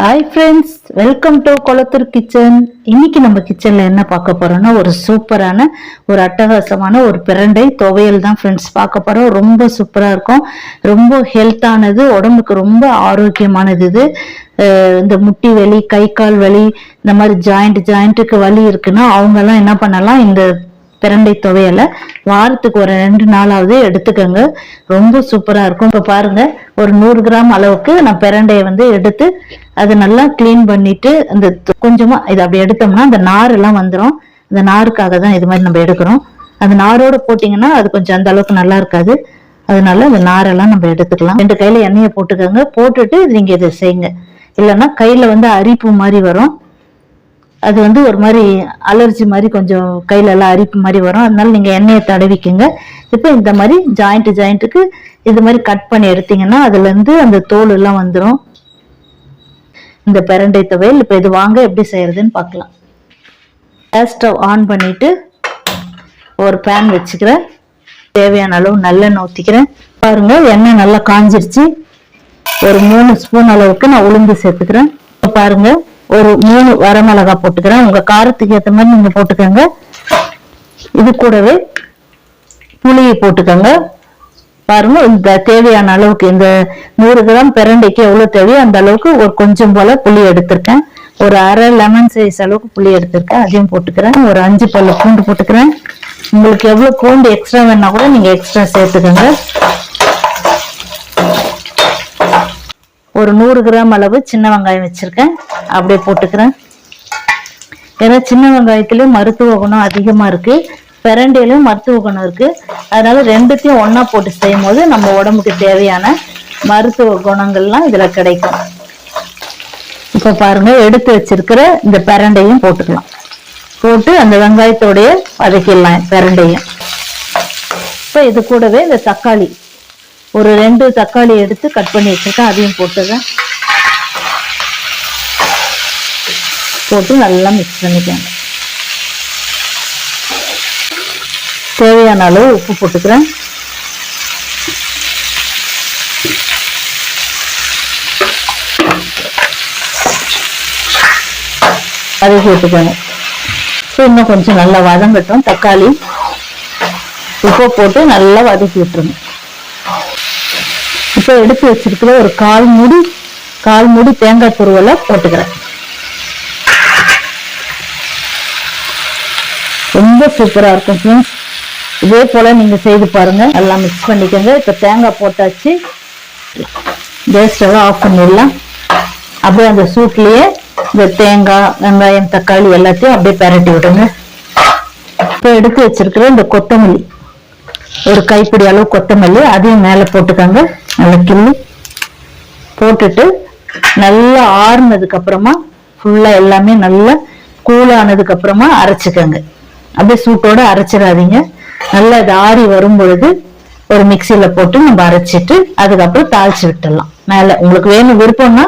Hi friends welcome to Kulathur kitchen இன்னைக்கு நம்ம கிச்சனில் என்ன பார்க்க போறோம்னா ஒரு சூப்பரான ஒரு அட்டகாசமான ஒரு பிரண்டை துவையல் தான் ஃப்ரெண்ட்ஸ் பார்க்க போறோம். ரொம்ப சூப்பராக இருக்கும். ரொம்ப ஹெல்த்தானது உடம்புக்கு ரொம்ப ஆரோக்கியமானது இது. இந்த முட்டி வலி கை கால் வலி இந்த மாதிரி ஜாயிண்ட் ஜாயிண்ட்டுக்கு வலி இருக்குன்னா அவங்கெல்லாம் என்ன பண்ணலாம்? இந்த பிரண்டை துவையலை. வாரத்துக்கு ஒரு ரெண்டு நாளாவது எடுத்துக்கோங்க. ரொம்ப சூப்பராக இருக்கும். இப்போ பாருங்கள் ஒரு நூறு கிராம் அளவுக்கு நான் பிரண்டையை வந்து எடுத்து அதை நல்லா க்ளீன் பண்ணிட்டு அந்த கொஞ்சமாக இதை அப்படி எடுத்தோம்னா அந்த நாரெல்லாம் வந்துடும் அந்த நாருக்காக தான் இது மாதிரி நம்ம எடுக்கிறோம். அந்த நாரோடு போட்டிங்கன்னா அது கொஞ்சம் அந்த அளவுக்கு நல்லா இருக்காது. அதனால அந்த நாரெல்லாம் நம்ம எடுத்துக்கலாம். ரெண்டு கையில் எண்ணெயை போட்டுக்கோங்க. போட்டுட்டு நீங்கள் இதை செய்யுங்க. இல்லைன்னா கையில் வந்து அரிப்பு மாதிரி வரும். அது வந்து ஒரு மாதிரி அலர்ஜி மாதிரி கொஞ்சம் கையில எல்லாம் அரிப்பு மாதிரி வரும். அதனால நீங்க எண்ணெயை தடவிக்குங்க. இப்போ இந்த மாதிரி ஜாயிண்ட் ஜாயிண்ட்டுக்கு இது மாதிரி கட் பண்ணி எடுத்தீங்கன்னா அதுல இருந்து அந்த தோல் எல்லாம் வந்துடும் இந்த பிரண்டை துவையல் இப்போ இது வாங்க எப்படி செய்யறதுன்னு பார்க்கலாம். கேஸ் ஸ்டவ் ஆன் பண்ணிட்டு ஒரு பேன் வச்சுக்கிறேன். தேவையான அளவு நல்லெண்ணெய் ஊற்றிக்கிறேன் பாருங்க எண்ணெய் நல்லா காஞ்சிருச்சு. ஒரு மூணு ஸ்பூன் அளவுக்கு நான் உளுந்து சேர்த்துக்கிறேன். இப்போ பாருங்கள் ஒரு மூணு வரமிளகா போட்டுக்கிறேன். உங்க காரத்துக்கு ஏற்ற மாதிரி நீங்க போட்டுக்கோங்க. இது கூடவே புளியை போட்டுக்கோங்க. பாருங்க இந்த தேவையான அளவுக்கு இந்த நூறு கிராம் பிரண்டைக்கு எவ்வளவு தேவையோ அந்த அளவுக்கு ஒரு கொஞ்சம் போல புளி எடுத்திருக்கேன். ஒரு அரை லெமன் சைஸ் அளவுக்கு புளி எடுத்திருக்கேன். அதையும் போட்டுக்கிறேன். ஒரு அஞ்சு பல்ல பூண்டு போட்டுக்கிறேன். உங்களுக்கு எவ்வளவு பூண்டு எக்ஸ்ட்ரா வேணா கூட நீங்க எக்ஸ்ட்ரா சேர்த்துக்கோங்க. ஒரு நூறு கிராம் அளவு சின்ன வெங்காயம் வச்சிருக்கேன். அப்படியே போட்டுக்கிறேன். ஏன்னா சின்ன வெங்காயத்துலேயும் மருத்துவ குணம் அதிகமா இருக்கு. பிரண்டையிலும் மருத்துவ குணம் இருக்கு. அதனால ரெண்டுத்தையும் ஒன்றா போட்டு செய்யும் போது நம்ம உடம்புக்கு தேவையான மருத்துவ குணங்கள்லாம் இதுல கிடைக்கும். இப்போ பாருங்க எடுத்து வச்சிருக்கிற இந்த பிரண்டையும் போட்டுக்கலாம். போட்டு அந்த வெங்காயத்தோடய வதக்கிடலாம் பிரண்டையும். இப்போ இது கூடவே இந்த தக்காளி. ஒரு ரெண்டு தக்காளி எடுத்து கட் பண்ணி வச்சிருக்கேன். அதையும் போட்டுறேன். போட்டு நல்லா மிக்ஸ் பண்ணிக்கோங்க தேவையான அளவு உப்பு போட்டுக்கிறேன். அதை போட்டுக்கோங்க. ஸோ இன்னும் கொஞ்சம் நல்லா வதங்கட்டும். தக்காளி உப்பை போட்டு நல்லா வதக்கி விட்டுருங்க. இப்போ எடுத்து வச்சிருக்கிற ஒரு கால் மூடி கால் மூடி தேங்காய் துருவலை போட்டுக்கிறேன். ரொம்ப சூப்பராக இருக்கும் ஃப்ரெண்ட்ஸ் இதே போல் நீங்கள் செய்து பாருங்கள் எல்லாம் மிக்ஸ் பண்ணிக்கோங்க. இப்போ தேங்காய் போட்டாச்சு. கேஸ் ஸ்டவ் ஆஃப் பண்ணிடலாம். அப்படியே அந்த சூட்லேயே இந்த தேங்காய் வெங்காயம் தக்காளி எல்லாத்தையும் அப்படியே பெரட்டி விடுங்க. இப்போ எடுத்து வச்சிருக்கிற இந்த கொத்தமல்லி. ஒரு கைப்பிடி அளவு கொத்தமல்லி அதையும் மேலே போட்டுக்கோங்க. நல்லா கிள்ளி போட்டுட்டு நல்லா ஆறுனதுக்கு அப்புறமா ஃபுல்லா எல்லாமே நல்லா கூலானதுக்கு அப்புறமா அரைச்சுக்கோங்க. அப்படியே சூட்டோட அரைச்சிடாதீங்க. நல்லா இது ஆறி வரும் பொழுது ஒரு மிக்சியில போட்டு நம்ம அரைச்சிட்டு அதுக்கப்புறம் தாளிச்சு விட்டுடலாம். மேல உங்களுக்கு வேணும் விருப்பம்னா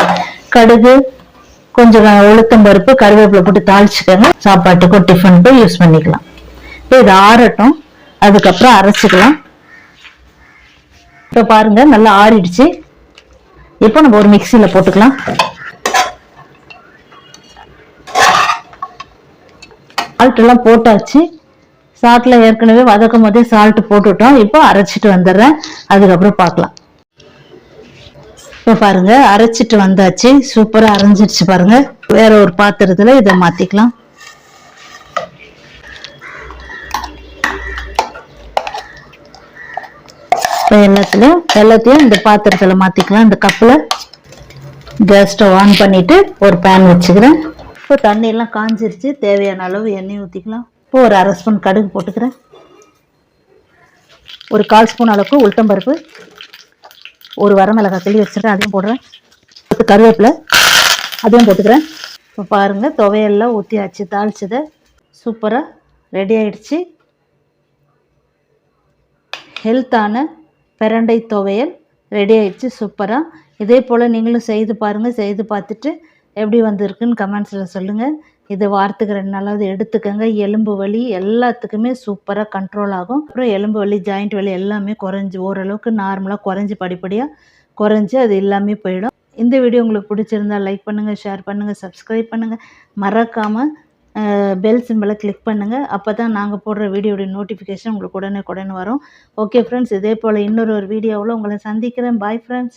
கடுகு கொஞ்சம் உளுத்தம் பருப்பு கருவேப்பிலை போட்டு தாளிச்சுக்கோங்க. சாப்பாட்டுக்கும் டிஃபனுக்கும் யூஸ் பண்ணிக்கலாம். இப்போ இது ஆறட்டும். அதுக்கப்புறம் அரைச்சிக்கலாம். இப்போ பாருங்க நல்லா ஆறிடுச்சு. இப்போ நம்ம ஒரு மிக்சியில் போட்டுக்கலாம். சால்ட்டெல்லாம் போட்டாச்சு. சால்ட்டில் ஏற்கனவே வதக்கும் போதே சால்ட் போட்டுட்டோம். இப்போ அரைச்சிட்டு வந்துடுறேன். அதுக்கப்புறம் பார்க்கலாம். இப்போ பாருங்க அரைச்சிட்டு வந்தாச்சு. சூப்பரா அரைஞ்சிருச்சு பாருங்க. வேற ஒரு பாத்திரத்துல இதை மாத்திக்கலாம். இப்போ எல்லாத்துலயும் எல்லாத்தையும் இந்த பாத்திரத்தில் மாற்றிக்கலாம் இந்த கப்பில் கேஸ் ஸ்டவ் ஆன் பண்ணிவிட்டு ஒரு பேன் வச்சுக்கிறேன். இப்போ தண்ணியெல்லாம் காஞ்சிருச்சு. தேவையான அளவு எண்ணெய் ஊற்றிக்கலாம் இப்போ ஒரு அரை ஸ்பூன் கடுகு போட்டுக்கிறேன். ஒரு கால் ஸ்பூன் அளவுக்கு உளுத்தம்பருப்பு ஒரு வரமிளகாய் கழுவி வச்சுருக்கேன் அதையும் போடுறேன். அடுத்து கருவேப்பிலை. அதையும் போட்டுக்கிறேன். இப்போ பாருங்கள் துவையெல்லாம் ஊற்றியாச்சு தாளிச்சதை சூப்பராக ரெடி ஆயிடுச்சு. ஹெல்த்தான பிரண்டை துவையல் ரெடி ஆயிடுச்சு சூப்பராக இதே போல் நீங்களும் செய்து பாருங்கள் செய்து பார்த்துட்டு எப்படி வந்திருக்குன்னு கமெண்ட்ஸில் சொல்லுங்கள் இது வாரத்துக்கு ரெண்டு நாளாவது எடுத்துக்கோங்க. எலும்பு வலி எல்லாத்துக்குமே சூப்பராக கண்ட்ரோல் ஆகும். அப்புறம் எலும்பு வலி ஜாயிண்ட் வலி எல்லாமே குறைஞ்சி ஓரளவுக்கு நார்மலாக குறைஞ்சி படிப்படியாக குறைஞ்சி அது எல்லாமே போயிடும். இந்த வீடியோ உங்களுக்கு பிடிச்சிருந்தா லைக் பண்ணுங்கள் ஷேர் பண்ணுங்கள் சப்ஸ்கிரைப் பண்ணுங்கள் மறக்காமல் பெல் சிம்பிளை கிளிக் பண்ணுங்கள் அப்போ தான் நாங்கள் போடுற வீடியோடைய நோட்டிஃபிகேஷன் உங்களுக்கு உடனே உடனே வரும். ஓகே ஃப்ரெண்ட்ஸ் இதே போல் இன்னொரு ஒரு வீடியோவில் உங்களை சந்திக்கிறேன். Bye friends